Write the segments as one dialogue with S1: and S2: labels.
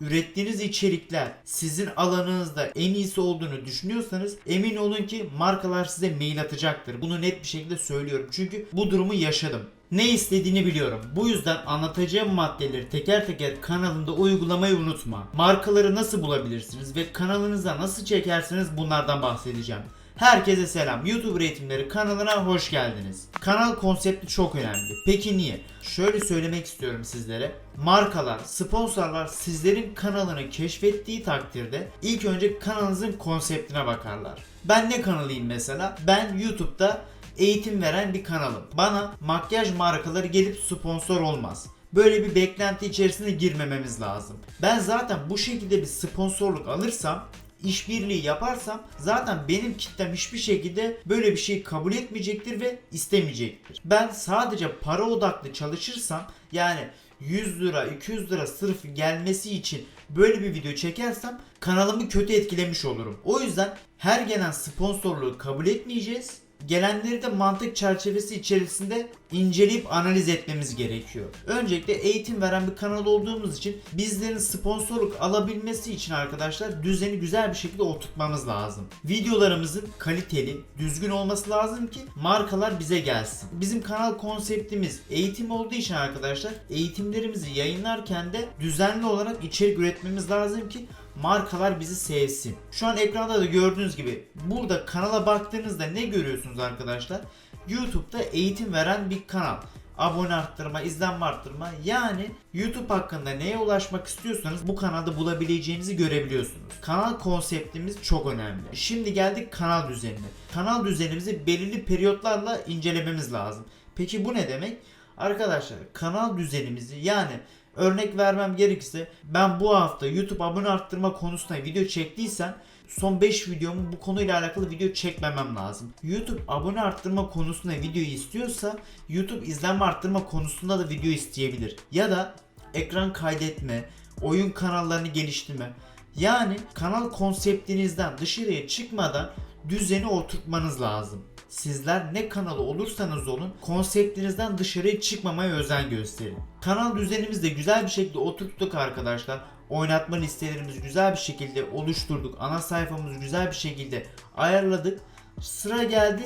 S1: ürettiğiniz içerikler sizin alanınızda en iyisi olduğunu düşünüyorsanız emin olun ki markalar size mail atacaktır. Bunu net bir şekilde söylüyorum. Çünkü bu durumu yaşadım. Ne istediğini biliyorum. Bu yüzden anlatacağım maddeleri teker teker kanalında uygulamayı unutma. Markaları nasıl bulabilirsiniz ve kanalınıza nasıl çekersiniz bunlardan bahsedeceğim. Herkese selam. YouTube Eğitimleri kanalına hoş geldiniz. Kanal konsepti çok önemli. Peki niye? Şöyle söylemek istiyorum sizlere. Markalar, sponsorlar sizlerin kanalını keşfettiği takdirde ilk önce kanalınızın konseptine bakarlar. Ben ne kanalıyım mesela? Ben YouTube'da eğitim veren bir kanalım. Bana makyaj markaları gelip sponsor olmaz. Böyle bir beklenti içerisine girmememiz lazım. Ben zaten bu şekilde bir sponsorluk alırsam işbirliği yaparsam zaten benim kitlem hiçbir şekilde böyle bir şeyi kabul etmeyecektir ve istemeyecektir. Ben sadece para odaklı çalışırsam yani 100 lira 200 lira sırf gelmesi için böyle bir video çekersem kanalımı kötü etkilemiş olurum. O yüzden her gelen sponsorluğu kabul etmeyeceğiz. Gelenleri de mantık çerçevesi içerisinde inceleyip analiz etmemiz gerekiyor. Öncelikle eğitim veren bir kanal olduğumuz için bizlerin sponsorluk alabilmesi için arkadaşlar düzeni güzel bir şekilde oturtmamız lazım. Videolarımızın kaliteli, düzgün olması lazım ki markalar bize gelsin. Bizim kanal konseptimiz eğitim olduğu için arkadaşlar eğitimlerimizi yayınlarken de düzenli olarak içerik üretmemiz lazım ki markalar bizi sevsin. Şu an ekranda da gördüğünüz gibi burada kanala baktığınızda ne görüyorsunuz arkadaşlar? YouTube'da eğitim veren bir kanal. Abone arttırma, izlenme arttırma yani YouTube hakkında neye ulaşmak istiyorsanız bu kanalda bulabileceğinizi görebiliyorsunuz. Kanal konseptimiz çok önemli. Şimdi geldik kanal düzenine. Kanal düzenimizi belirli periyotlarla incelememiz lazım. Peki bu ne demek? Arkadaşlar kanal düzenimizi yani Örnek vermem gerekirse ben bu hafta YouTube abone arttırma konusunda video çektiysem son 5 videomu bu konuyla alakalı video çekmemem lazım. YouTube abone arttırma konusunda video istiyorsa YouTube izlenme arttırma konusunda da video isteyebilir. Ya da ekran kaydetme, oyun kanallarını geliştirme. Yani kanal konseptinizden dışarıya çıkmadan düzeni oturtmanız lazım. Sizler ne kanalı olursanız olun konseptinizden dışarıya çıkmamaya özen gösterin. Kanal düzenimizi de güzel bir şekilde oturttuk arkadaşlar. Oynatma listelerimizi güzel bir şekilde oluşturduk. Ana sayfamızı güzel bir şekilde ayarladık. Sıra geldi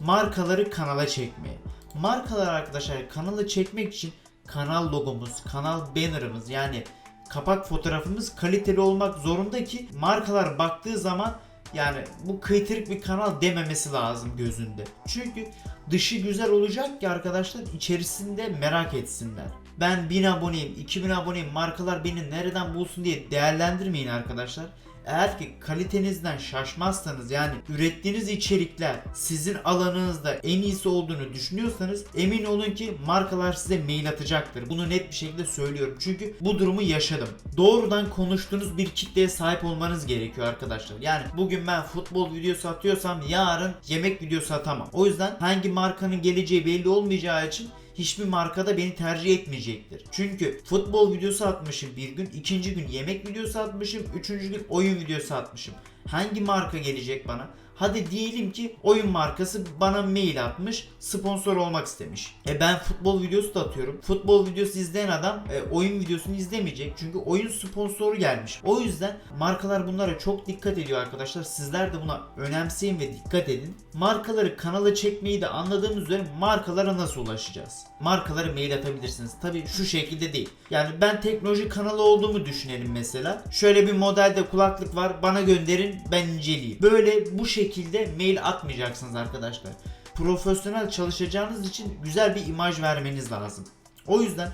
S1: markaları kanala çekmeye. Markalar arkadaşlar kanalı çekmek için kanal logomuz, kanal bannerımız yani kapak fotoğrafımız kaliteli olmak zorunda ki markalar baktığı zaman yani bu kıytırık bir kanal dememesi lazım gözünde. Çünkü dışı güzel olacak ki arkadaşlar içerisinde merak etsinler. Ben 1000 aboneyim, 2000 aboneyim markalar beni nereden bulsun diye değerlendirmeyin arkadaşlar. Eğer ki kalitenizden şaşmazsanız yani ürettiğiniz içerikler sizin alanınızda en iyisi olduğunu düşünüyorsanız emin olun ki markalar size mail atacaktır. Bunu net bir şekilde söylüyorum. Çünkü bu durumu yaşadım. Doğrudan konuştuğunuz bir kitleye sahip olmanız gerekiyor arkadaşlar. Yani bugün ben futbol videosu atıyorsam yarın yemek videosu atamam. O yüzden hangi markanın geleceği belli olmayacağı için hiçbir markada beni tercih etmeyecektir. Çünkü futbol videosu atmışım bir gün, ikinci gün yemek videosu atmışım, üçüncü gün oyun videosu atmışım. Hangi marka gelecek bana? Hadi diyelim ki oyun markası bana mail atmış, sponsor olmak istemiş. E ben futbol videosu da atıyorum. Futbol videosu izleyen adam e, oyun videosunu izlemeyecek. Çünkü oyun sponsoru gelmiş. O yüzden markalar bunlara çok dikkat ediyor arkadaşlar. Sizler de buna önemseyin ve dikkat edin. Markaları kanala çekmeyi de anladığımız üzere markalara nasıl ulaşacağız? Markalara mail atabilirsiniz. Tabii şu şekilde değil. Yani ben teknoloji kanalı olduğumu düşünelim mesela. Şöyle bir modelde kulaklık var. Bana gönderin ben inceleyeyim. Böyle bu şekilde mail atmayacaksınız arkadaşlar. Profesyonel çalışacağınız için güzel bir imaj vermeniz lazım. O yüzden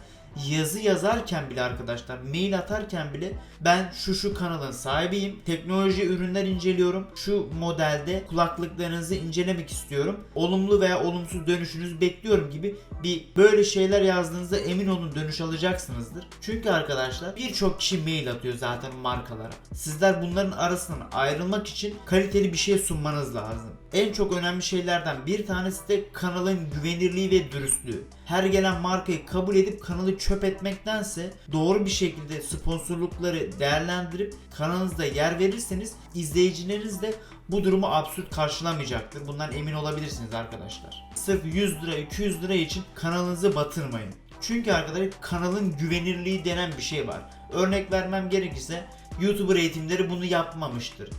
S1: yazı yazarken bile arkadaşlar, mail atarken bile ben şu şu kanalın sahibiyim. Teknoloji ürünler inceliyorum. Şu modelde kulaklıklarınızı incelemek istiyorum. Olumlu veya olumsuz dönüşünüzü bekliyorum gibi bir böyle şeyler yazdığınızda emin olun dönüş alacaksınızdır. Çünkü arkadaşlar birçok kişi mail atıyor zaten markalara. Sizler bunların arasından ayrılmak için kaliteli bir şey sunmanız lazım. En çok önemli şeylerden bir tanesi de kanalın güvenirliği ve dürüstlüğü. Her gelen markayı kabul edip kanalı çöp etmektense doğru bir şekilde sponsorlukları değerlendirip kanalınızda yer verirseniz izleyicileriniz de bu durumu absürt karşılamayacaktır. Bundan emin olabilirsiniz arkadaşlar. Sırf 100 lira 200 lira için kanalınızı batırmayın. Çünkü arkadaşlar kanalın güvenirliği denen bir şey var. Örnek vermem gerekirse YouTuber eğitimleri bunu yapmamıştır.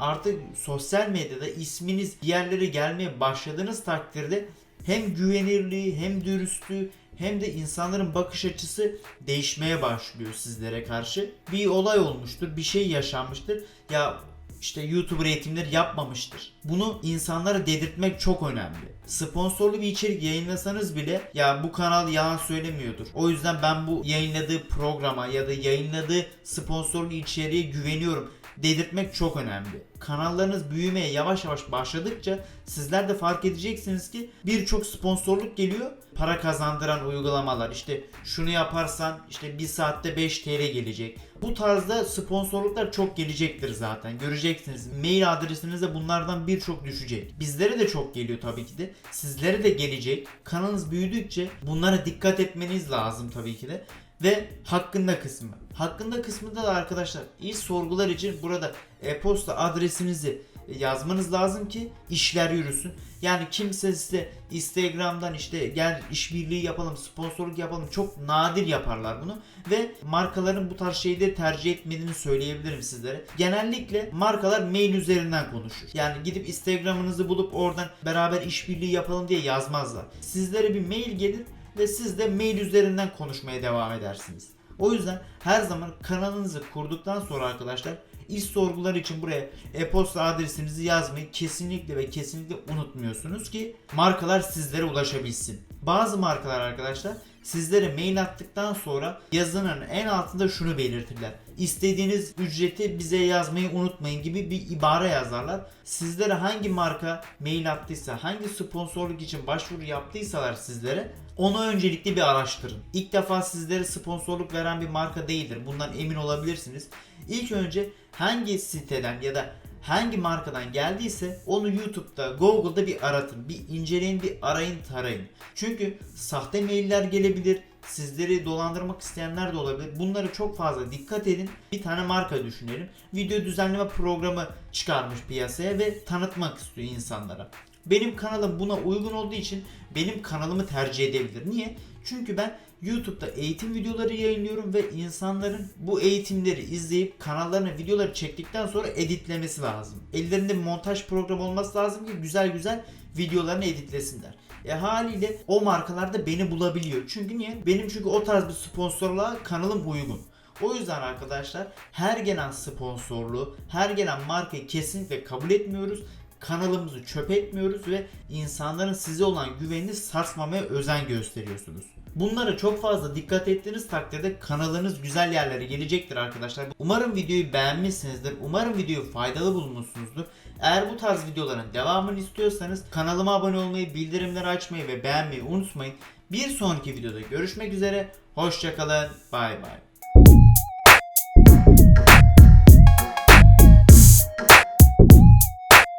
S1: Artık sosyal medyada isminiz bir yerlere gelmeye başladığınız takdirde hem güvenirliği hem dürüstlüğü hem de insanların bakış açısı değişmeye başlıyor sizlere karşı. Bir olay olmuştur, bir şey yaşanmıştır. Ya işte YouTuber eğitimleri yapmamıştır. Bunu insanlara dedirtmek çok önemli. Sponsorlu bir içerik yayınlasanız bile ya bu kanal yalan söylemiyordur. O yüzden ben bu yayınladığı programa ya da yayınladığı sponsorlu içeriğe güveniyorum dedirtmek çok önemli. Kanallarınız büyümeye yavaş yavaş başladıkça sizler de fark edeceksiniz ki birçok sponsorluk geliyor. Para kazandıran uygulamalar işte şunu yaparsan işte bir saatte 5 TL gelecek. Bu tarzda sponsorluklar çok gelecektir zaten. Göreceksiniz. Mail adresinizde bunlardan birçok düşecek. Bizlere de çok geliyor tabii ki de. Sizlere de gelecek. Kanalınız büyüdükçe bunlara dikkat etmeniz lazım tabii ki de ve hakkında kısmı. Hakkında kısmında da arkadaşlar iş sorgular için burada e-posta adresinizi yazmanız lazım ki işler yürüsün. Yani kimse size Instagram'dan işte gel işbirliği yapalım, sponsorluk yapalım çok nadir yaparlar bunu ve markaların bu tarz şeyleri tercih etmediğini söyleyebilirim sizlere. Genellikle markalar mail üzerinden konuşur. Yani gidip Instagram'ınızı bulup oradan beraber işbirliği yapalım diye yazmazlar. Sizlere bir mail gelir ve siz de mail üzerinden konuşmaya devam edersiniz. O yüzden her zaman kanalınızı kurduktan sonra arkadaşlar iş sorguları için buraya e-posta adresinizi yazmayı kesinlikle ve kesinlikle unutmuyorsunuz ki markalar sizlere ulaşabilsin. Bazı markalar arkadaşlar sizlere mail attıktan sonra yazının en altında şunu belirtirler. İstediğiniz ücreti bize yazmayı unutmayın gibi bir ibare yazarlar. Sizlere hangi marka mail attıysa, hangi sponsorluk için başvuru yaptıysalar sizlere onu öncelikle bir araştırın. İlk defa sizlere sponsorluk veren bir marka değildir. Bundan emin olabilirsiniz. İlk önce hangi siteden ya da hangi markadan geldiyse onu YouTube'da, Google'da bir aratın. Bir inceleyin, bir arayın, tarayın. Çünkü sahte mailler gelebilir. Sizleri dolandırmak isteyenler de olabilir. Bunları çok fazla dikkat edin. Bir tane marka düşünelim. Video düzenleme programı çıkarmış piyasaya ve tanıtmak istiyor insanlara. Benim kanalım buna uygun olduğu için benim kanalımı tercih edebilir. Niye? Çünkü ben YouTube'da eğitim videoları yayınlıyorum ve insanların bu eğitimleri izleyip kanallarına videoları çektikten sonra editlemesi lazım. Ellerinde montaj programı olması lazım ki güzel güzel videolarını editlesinler. E haliyle o markalar da beni bulabiliyor. Çünkü niye? Benim çünkü o tarz bir sponsorluğa kanalım uygun. O yüzden arkadaşlar her gelen sponsorluğu, her gelen markayı kesinlikle kabul etmiyoruz kanalımızı çöp etmiyoruz ve insanların size olan güvenini sarsmamaya özen gösteriyorsunuz. Bunlara çok fazla dikkat ettiğiniz takdirde kanalınız güzel yerlere gelecektir arkadaşlar. Umarım videoyu beğenmişsinizdir. Umarım videoyu faydalı bulmuşsunuzdur. Eğer bu tarz videoların devamını istiyorsanız kanalıma abone olmayı, bildirimleri açmayı ve beğenmeyi unutmayın. Bir sonraki videoda görüşmek üzere. Hoşçakalın. Bay bay.